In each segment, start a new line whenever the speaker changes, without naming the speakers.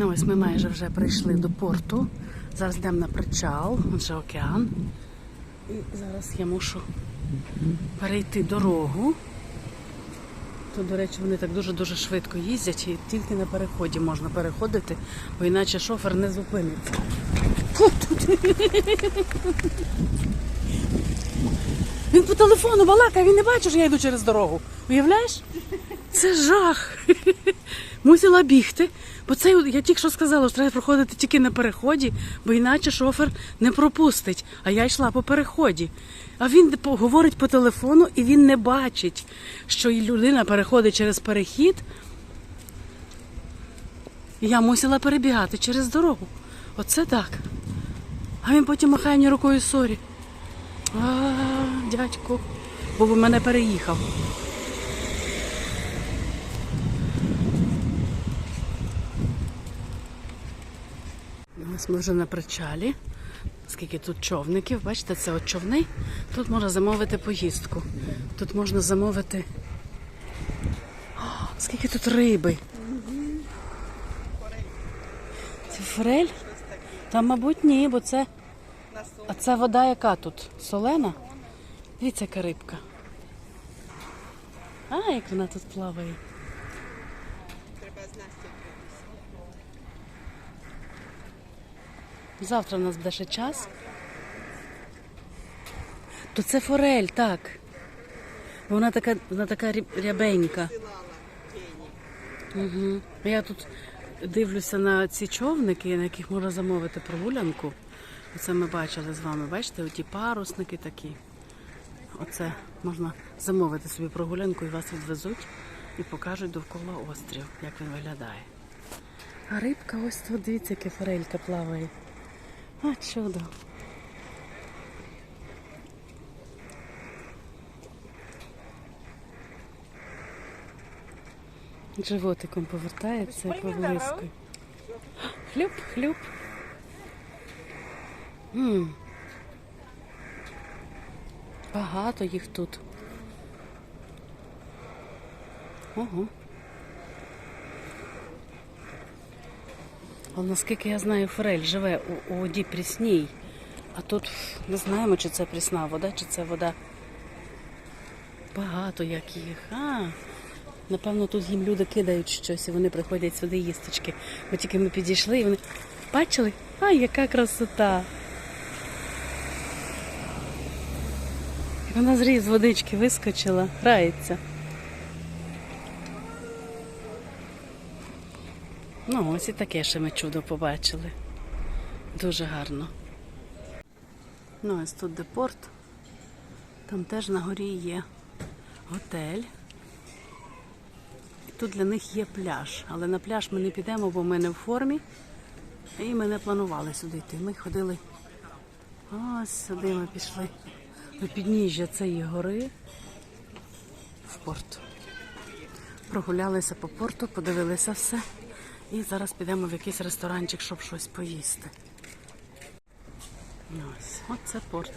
Ну ось ми майже вже прийшли до порту. Зараз йдемо на причал, вже океан. І зараз я мушу перейти дорогу. Тут, до речі, вони так дуже-дуже швидко їздять і тільки на переході можна переходити, бо іначе шофер не зупиниться. Він по телефону балакає, він не бачить, що я йду через дорогу. Уявляєш? Це жах. Мусила бігти. Бо це я тільки що сказала, що треба проходити тільки на переході, бо іначе шофер не пропустить. А я йшла по переході. А він говорить по телефону і він не бачить, що людина переходить через перехід. І я мусила перебігати через дорогу. Оце так. А він потім махає мені рукою сорі. А, дядьку, бо в мене переїхав. Ось ми вже на причалі. Скільки тут човників, бачите, це от човни. Тут можна замовити поїздку. Тут можна замовити. О, скільки тут риби. Це форель? Та, мабуть, ні, бо це. А це вода яка тут? Солена? Дивіться, яка рибка. А, як вона тут плаває. Завтра в нас буде ще час. То це форель, так. Вона така, вона така ряб- рябенька. Угу. Я тут дивлюся на ці човники, на яких можна замовити прогулянку. Оце ми бачили з вами. Бачите, оті парусники такі. Оце можна замовити собі прогулянку і вас відвезуть і покажуть довкола острів, як він виглядає. А рибка ось тут, дивіться, яка форелька плаває. А, чудо. Животиком повертається і поблискує. Хлюп, хлюп. м Багато їх тут. Ого. Але наскільки я знаю, форель живе у, у воді прісній. А тут не знаємо, чи це прісна вода, чи це вода. Багато як їх. А, напевно, тут їм люди кидають щось і вони приходять сюди їсточки. Бо тільки ми підійшли і вони бачили? А, яка красота! Як Вона зріз водички вискочила, грається. Ну, ось і таке ще ми чудо побачили. Дуже гарно. Ну, ось тут де порт. Там теж на горі є готель. І тут для них є пляж. Але на пляж ми не підемо, бо ми не в формі. І ми не планували сюди йти. Ми ходили. Ось сюди ми пішли. До підніжжя цієї гори в порт. Прогулялися по порту, подивилися все. І зараз підемо в якийсь ресторанчик, щоб щось поїсти. Ось, оце порт.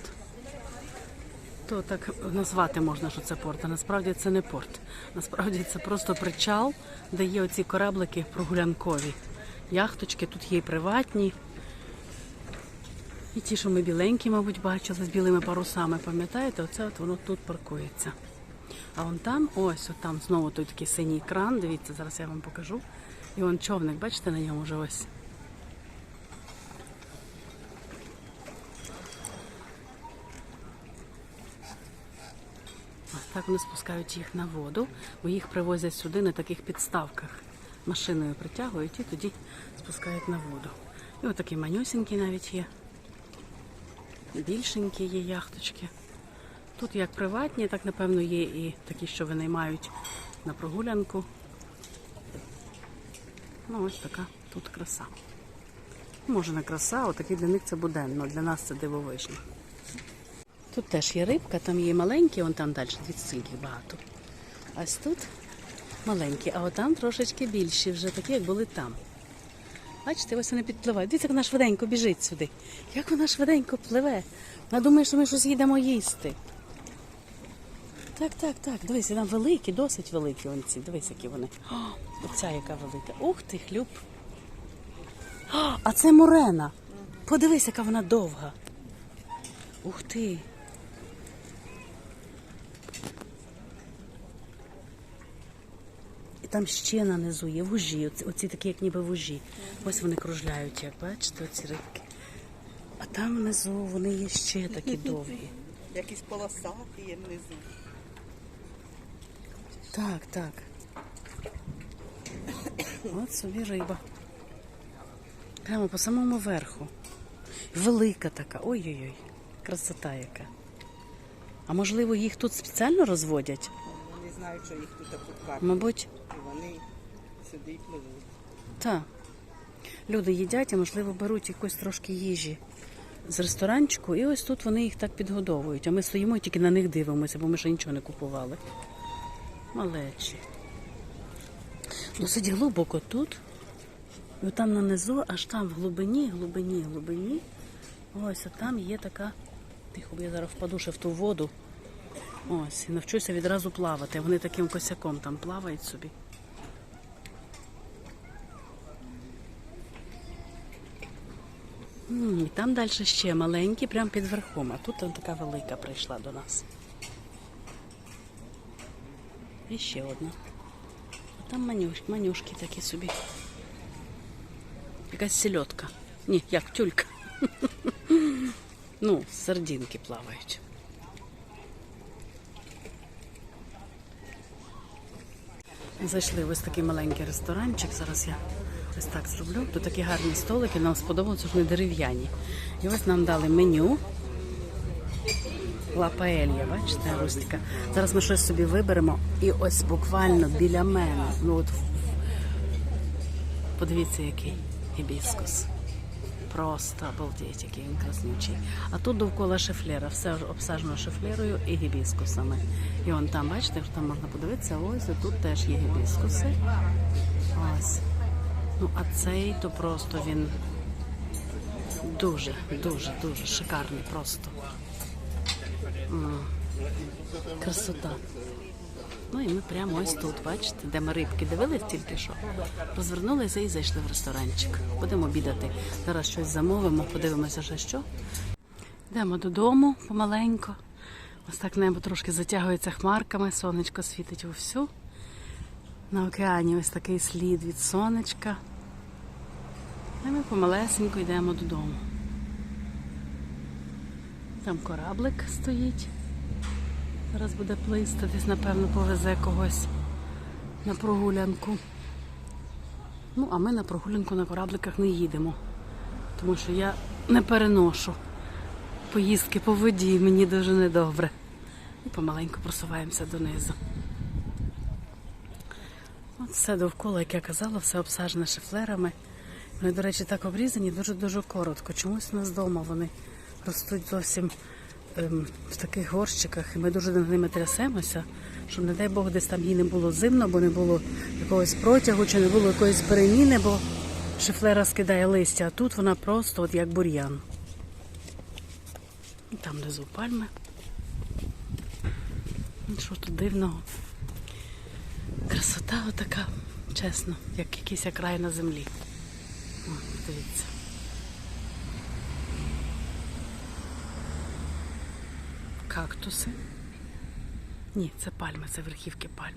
То так назвати можна, що це порт, а насправді це не порт. Насправді це просто причал, де є оці кораблики прогулянкові. Яхточки, тут є і приватні. І ті, що ми біленькі, мабуть, бачили з білими парусами, пам'ятаєте, оце от воно тут паркується. А вон там, ось, от там знову той такий синій кран, дивіться, зараз я вам покажу. І вон човник, бачите, на ньому вже ось. Так вони спускають їх на воду, бо їх привозять сюди на таких підставках. Машиною притягують і тоді спускають на воду. І отакі манюсінькі навіть є. Більшенькі є яхточки. Тут як приватні, так напевно є і такі, що винаймають на прогулянку. Ну, ось така тут краса. Може не краса, отакий для них це буденно, для нас це дивовижно. Тут теж є рибка, там є маленькі, вон там далі, дивіться, скільки багато. Ось тут маленькі, а от там трошечки більші, вже такі, як були там. Бачите, ось вони підпливають. Дивіться, як вона швиденько біжить сюди. Як вона швиденько пливе. Вона думає, що ми щось їдемо їсти. Так, так, так. Дивись, там великі, досить великі вони ці. Дивись, які вони. Оця яка велика. Ух ти, хлюб. А, а це морена. Подивись, яка вона довга. Ух ти. І там ще на низу є вужі, оці, оці такі, як ніби вужі. Ось вони кружляють, як бачите, оці рибки. А там внизу вони є ще такі довгі.
Якісь полосаті є внизу.
Так, так. От собі риба. Прямо по самому верху. Велика така. Ой-ой-ой, красота яка. А можливо, їх тут спеціально розводять?
Вони знають, що їх тут купкати.
Мабуть,
І вони сюди пливуть.
так. Люди їдять, а можливо, беруть якось трошки їжі з ресторанчику, і ось тут вони їх так підгодовують. А ми стоїмо і тільки на них дивимося, бо ми ще нічого не купували. Малечі. Досить глибоко тут. І там нанизу, аж там в глибині, глибині, глибині. Ось, а там є така. Тихо, бо я зараз впаду ще в ту воду. Ось, і навчуся відразу плавати. Вони таким косяком там плавають собі. І там далі ще маленькі, прямо під верхом, а тут там така велика прийшла до нас. І ще одна. Там манюш, манюшки такі собі. Якась сельодка. Ні, як тюлька. Ну, сардинки плавають. Зайшли в ось такий маленький ресторанчик. Зараз я ось так зроблю. Тут такі гарні столики, нам сподобалося, що вони дерев'яні. І ось нам дали меню. Ла паелья, бачите, рустика. Зараз ми щось собі виберемо. І ось буквально біля мене. Ну от подивіться, який гібіскус. Просто обалдеть, який він краснючий. А тут довкола шефлера, все обсаджено шефлерою і гібіскусами. І он там, бачите, що там можна подивитися, ось і тут теж є гібіскуси. Ось. Ну, а цей то просто він дуже, дуже, дуже шикарний просто. Красота. Ну і ми прямо ось тут, бачите, де ми рибки дивились тільки що. Розвернулися і зайшли в ресторанчик. Будемо обідати. Зараз щось замовимо, подивимося, що що. Йдемо додому помаленько. Ось так небо трошки затягується хмарками, сонечко світить вовсю. На океані ось такий слід від сонечка. І ми помалесенько йдемо додому. Там кораблик стоїть. Зараз буде плисти, десь, напевно, повезе когось на прогулянку. Ну, а ми на прогулянку на корабликах не їдемо, тому що я не переношу поїздки по воді, мені дуже недобре. І помаленьку просуваємося донизу. От все довкола, як я казала, все обсаджене шифлерами. Вони, до речі, так обрізані дуже-дуже коротко. Чомусь у нас вдома вони ростуть зовсім ем, в таких горщиках, і ми дуже над ними трясемося, щоб, не дай Бог, десь там їй не було зимно, бо не було якогось протягу, чи не було якоїсь переміни, бо шифлера скидає листя, а тут вона просто от як бур'ян. І там внизу пальми. Ну, Що тут дивного? Красота отака, чесно, як якийсь край на землі. О, дивіться. Кактуси. Ні, це пальми, це верхівки пальм.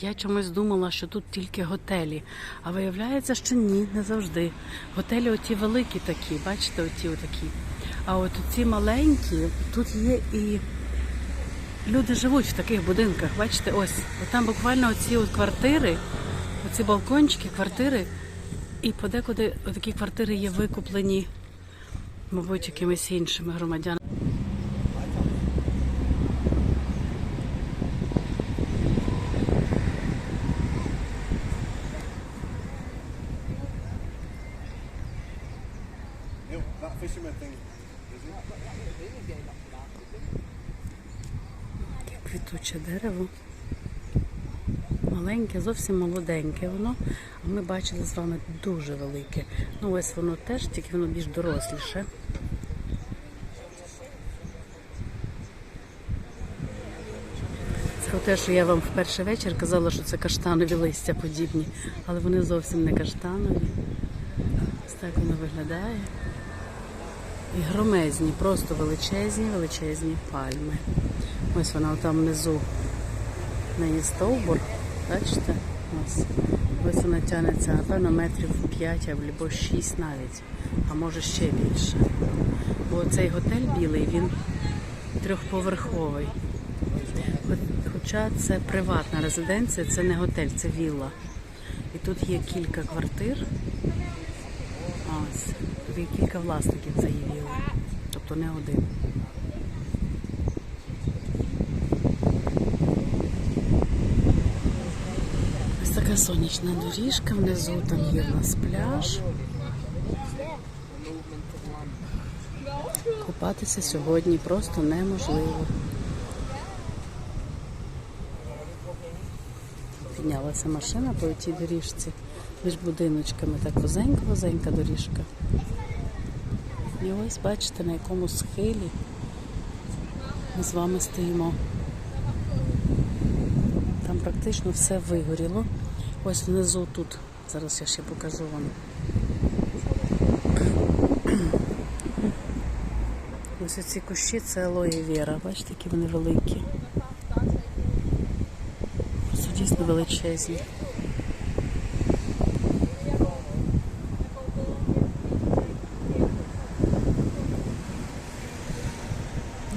Я чомусь думала, що тут тільки готелі, а виявляється, що ні, не завжди. Готелі оті великі такі, бачите, оті отакі. А от ці маленькі, тут є і люди живуть в таких будинках. Бачите, ось от там буквально оці от квартири, оці балкончики, квартири, і подекуди такі квартири є викуплені, мабуть, якимись іншими громадянами. Маленьке, зовсім молоденьке воно. А ми бачили з вами дуже велике. Ну ось воно теж, тільки воно більш доросліше. Це те, що я вам в перший вечір казала, що це каштанові листя подібні, але вони зовсім не каштанові. Ось так воно виглядає. І громезні, просто величезні, величезні пальми. Ось вона там внизу. В неї стовбур. Бачите? Ось. Вона тягнеться, напевно, метрів 5 або 6 навіть, а може ще більше. Бо цей готель білий, він трьохповерховий. Хоча це приватна резиденція, це не готель, це вілла. І тут є кілька квартир. Ось. Тут є кілька власників цієї вілли. Тобто не один. Сонячна доріжка, внизу там є в нас пляж. Купатися сьогодні просто неможливо. Піднялася машина по тій доріжці між будиночками. Так вузенька-вузенька доріжка. І ось бачите, на якому схилі ми з вами стоїмо. Там практично все вигоріло. Ось внизу тут. Зараз я ще покажу вам. Ось ці кущі це алоє віра. Бачите, які вони великі. Просто дійсно величезні.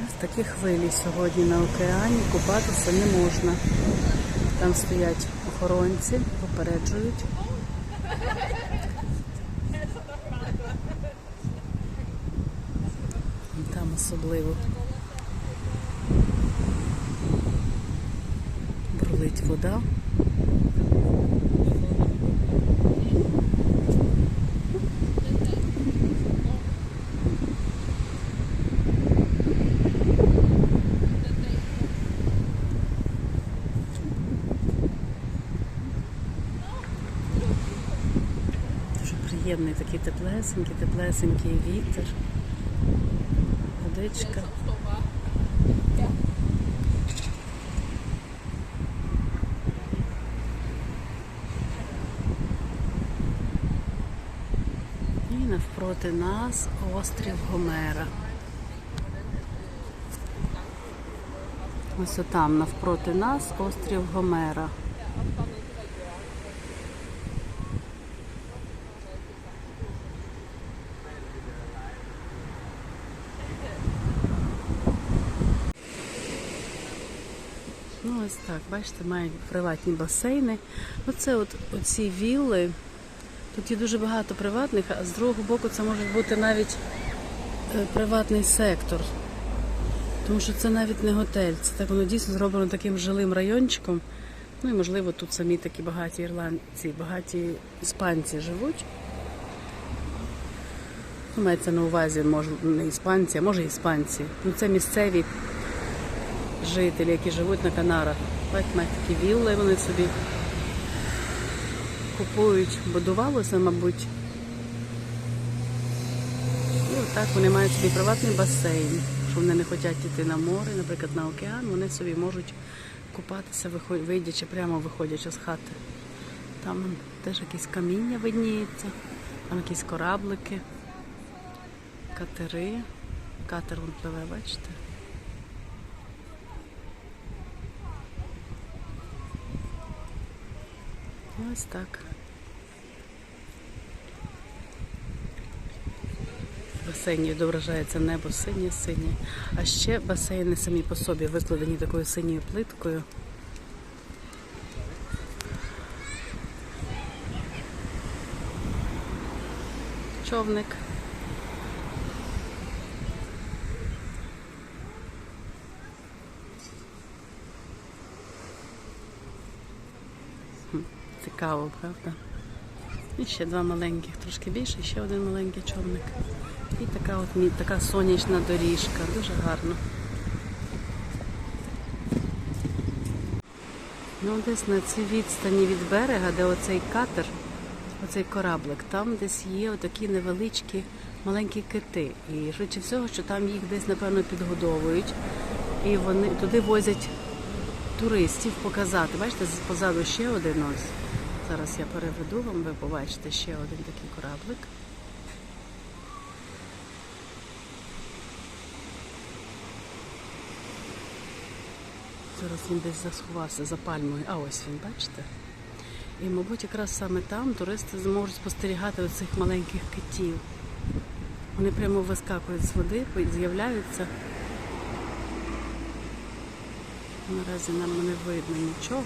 Ось такі хвилі сьогодні на океані купатися не можна. Там стоять охоронці, попереджують. І Там особливо бурлить вода. Дуже приємний такий теплесенький, теплесенький вітер. Водичка. І навпроти нас острів Гомера. Ось там навпроти нас острів Гомера. Ну, ось так, бачите, мають приватні басейни. Оце от оці вілли. Тут є дуже багато приватних, а з другого боку це може бути навіть е, приватний сектор. Тому що це навіть не готель. Це так воно дійсно зроблено таким жилим райончиком. Ну і можливо тут самі такі багаті ірландці, багаті іспанці живуть. Ну, Мається на увазі, може, не іспанці, а може іспанці. Ну це місцеві жителі, які живуть на Канарах. Бачите, мають такі вілли, вони собі купують, будувалося, мабуть. І отак вони мають собі приватний басейн. Що вони не хочуть йти на море, наприклад, на океан, вони собі можуть купатися, вийдячи прямо виходячи з хати. Там теж якісь каміння видніється, там якісь кораблики, катери. Катер вон пливе, бачите? Ось так. Басейні відображається небо синє-синє. А ще басейни самі по собі викладені такою синьою плиткою. Човник. Цікаво, правда? І ще два маленьких, трошки більше, ще один маленький човник. І така от така сонячна доріжка, дуже гарно. Ну, десь на цій відстані від берега, де оцей катер, оцей кораблик, там десь є отакі невеличкі маленькі кити. І швидше всього, що там їх десь, напевно, підгодовують. І вони туди возять туристів показати. Бачите, позаду ще один ось. Зараз я переведу вам, ви побачите ще один такий кораблик. Зараз він десь заховався за пальмою. А ось він, бачите? І, мабуть, якраз саме там туристи зможуть спостерігати оцих маленьких китів. Вони прямо вискакують з води, з'являються. Наразі нам не видно нічого.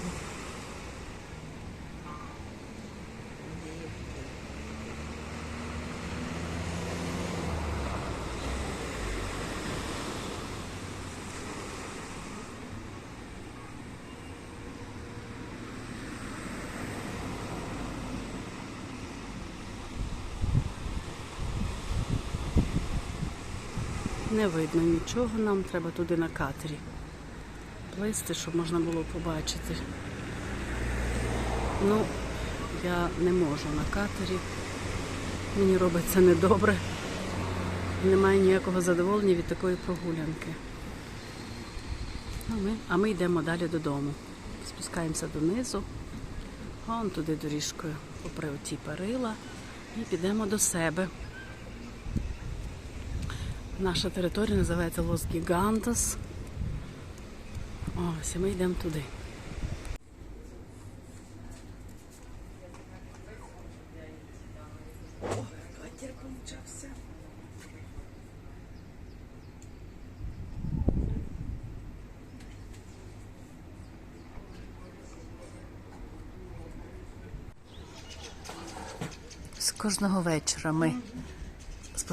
Не видно нічого, нам треба туди на катері плисти, щоб можна було побачити. Ну, я не можу на катері. Мені робиться недобре. Немає ніякого задоволення від такої прогулянки. А ми, а ми йдемо далі додому. Спускаємося донизу, вон туди доріжкою, попри оті перила, і підемо до себе. Наша територія називається Лос Гігантос. Ось, і ми йдемо туди. З кожного вечора ми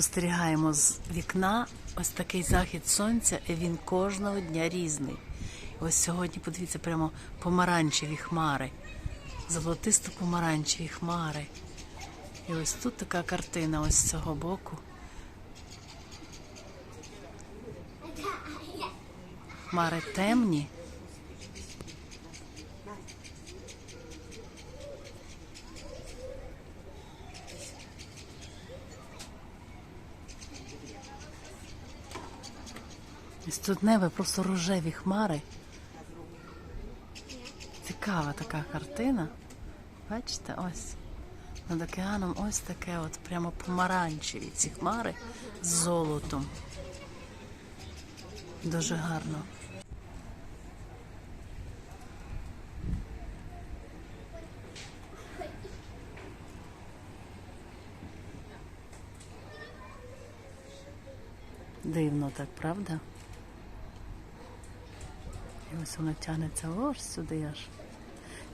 спостерігаємо з вікна ось такий захід сонця, і він кожного дня різний. Ось сьогодні, подивіться, прямо помаранчеві хмари, золотисто-помаранчеві хмари. І ось тут така картина, ось з цього боку. Хмари темні. Небо просто рожеві хмари. Цікава така картина. Бачите, ось над океаном ось таке от прямо помаранчеві ці хмари з золотом. Дуже гарно. Дивно так, правда? Ось воно тягнеться ось сюди аж.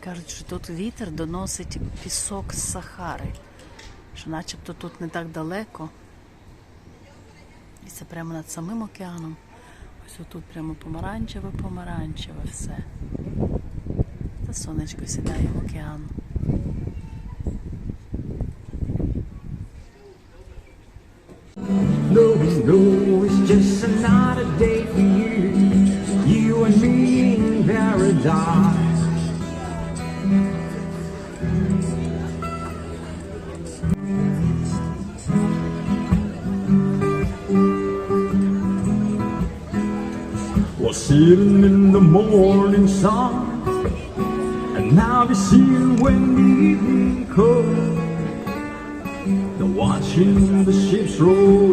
Кажуть, що тут вітер доносить пісок з Сахари, що начебто тут не так далеко. І це прямо над самим океаном. Ось отут прямо помаранчеве, помаранчеве все. Та сонечко сідає в океан.
No, no, just another song. And I'll be seeing when we evening comes. Watching the ships roll.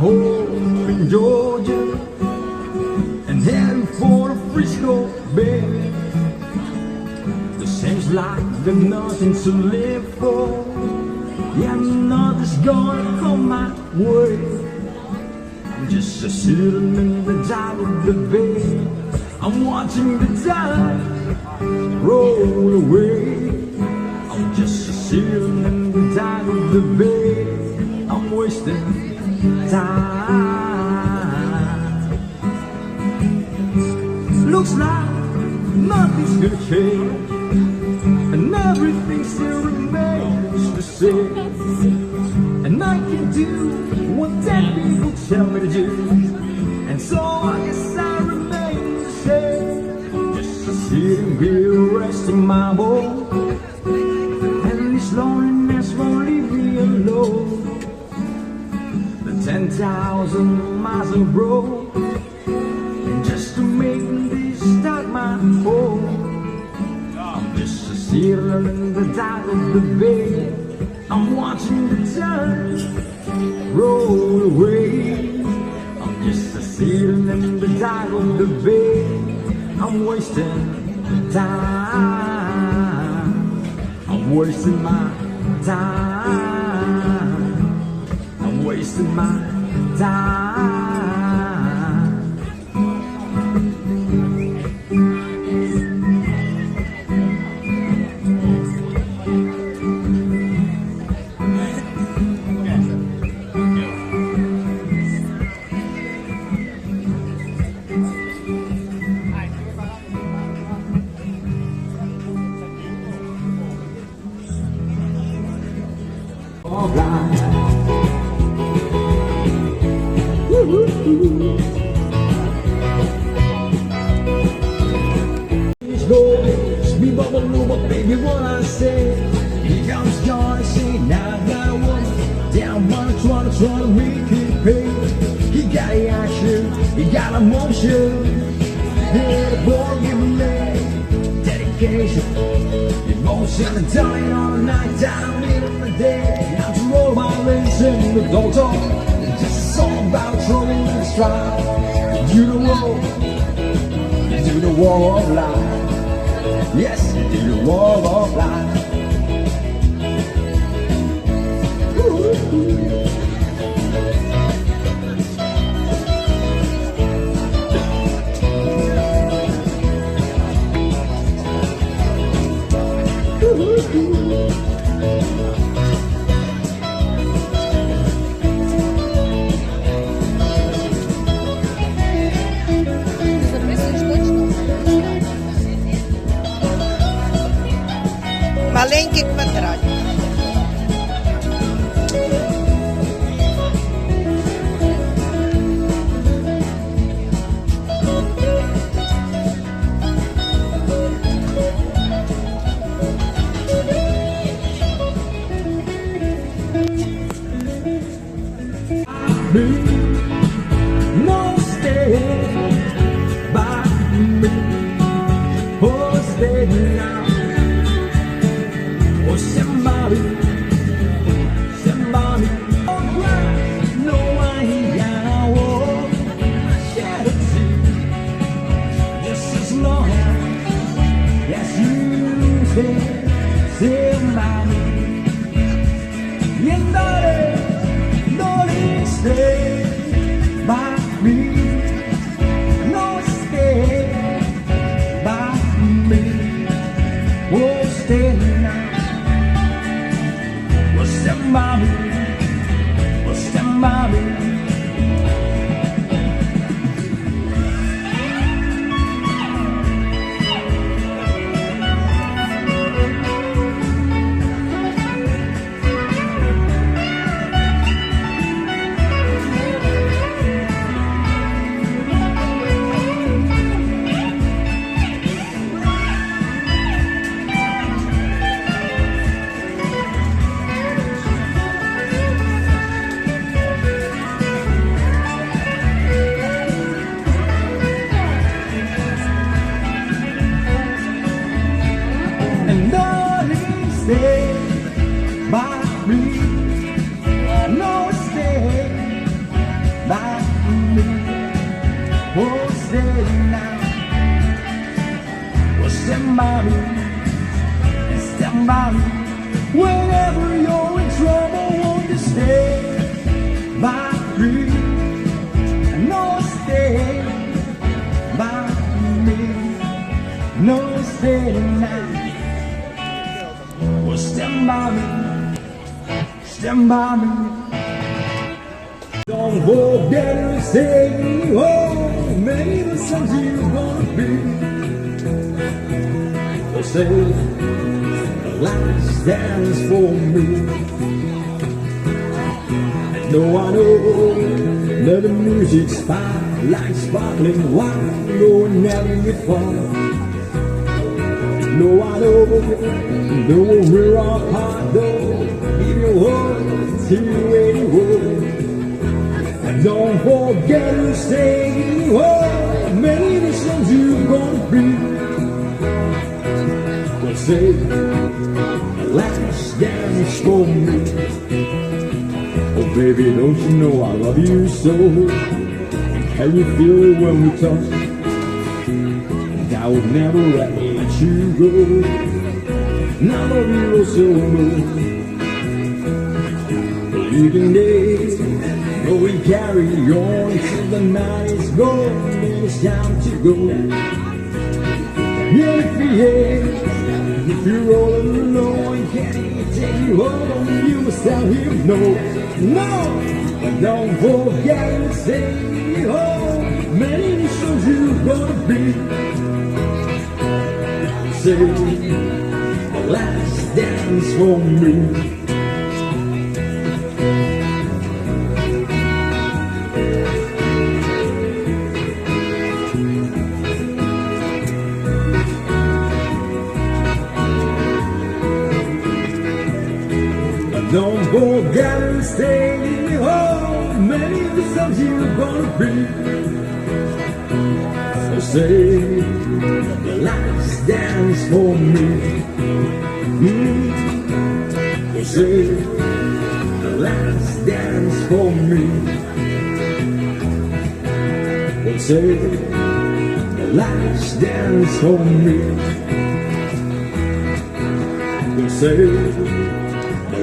Home in Georgia and heading for Frisco Bay. It seems like there's nothing to live for. Yeah, nothing's gonna come my way. I'm just a sitting in the dock of the bay. I'm watching the tide roll away. I'm just a sitting in the dock of the bay. I'm wasting time. Looks like nothing's gonna change, and everything still remains the same. And I can do what dead people tell me to do, and so I guess I remain the same. Just sitting here resting my bones, and it's lonely. Thousand miles of road. Just to make this start my home. Oh. This is here in the dark of the bay. I'm watching the time roll away. I'm just a sitting in the dark of the bay. I'm wasting time. I'm wasting my time. I'm wasting my time. 我想把 đem ba mình. Don't forget to and sing Oh, maybe the songs you wanna be They say the last dance for me no, I know that the music fine Like sparkling wine No, never get far No, I know, though we're apart, though And don't forget to say, oh, many of the songs you're gonna be. Well, say, last dance for me. Oh, baby, don't you know I love you so? Can you feel it when we touch? I would never let you go. I love you so much. Leaving days, but we carry on till the night is gone and it's time to go. Yeah, if you if you're all alone, can he take you home? You must tell him no, no. Don't forget to say home. Many shows you're gonna be. Say the last dance for me. Songs you're gonna be. So say the last dance for me. Mm. So say the last dance for me. So say the last dance for me. So say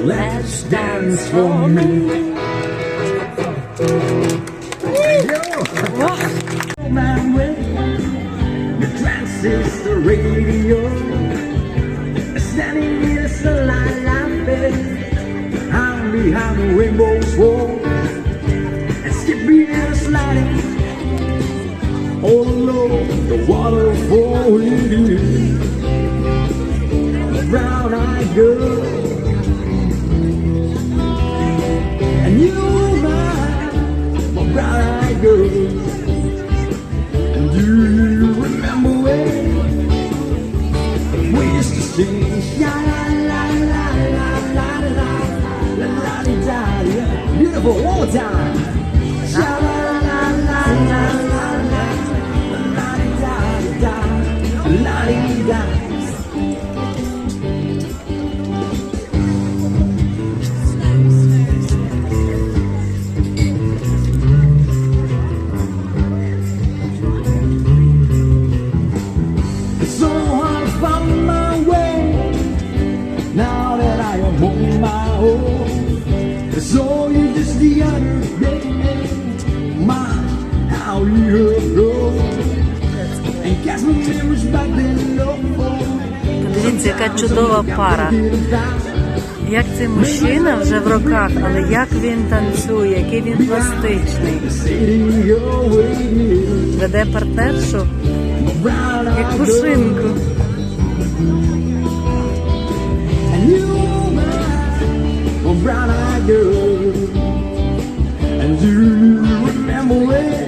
Let's dance for me. Behind the rainbow's wall, and skipping and sliding all along the waterfall. Brown eyed girl.
Подивіться, яка чудова пара. Як цей мужчина вже в роках, але як він танцює, який він пластичний. Веде партнершу як пушинку.
And you remember